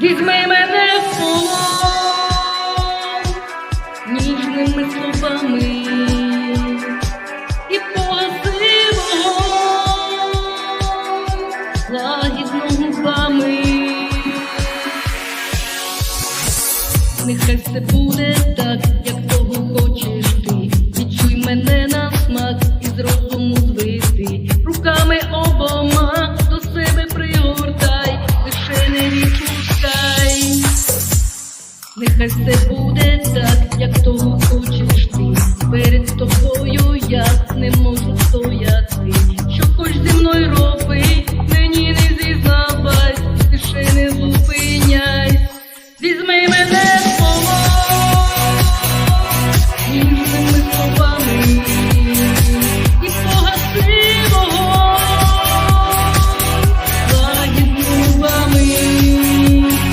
Візьми мене в ніжними словами і позивом лагідно губами. Нехай все буде так, Нехай все буде так, як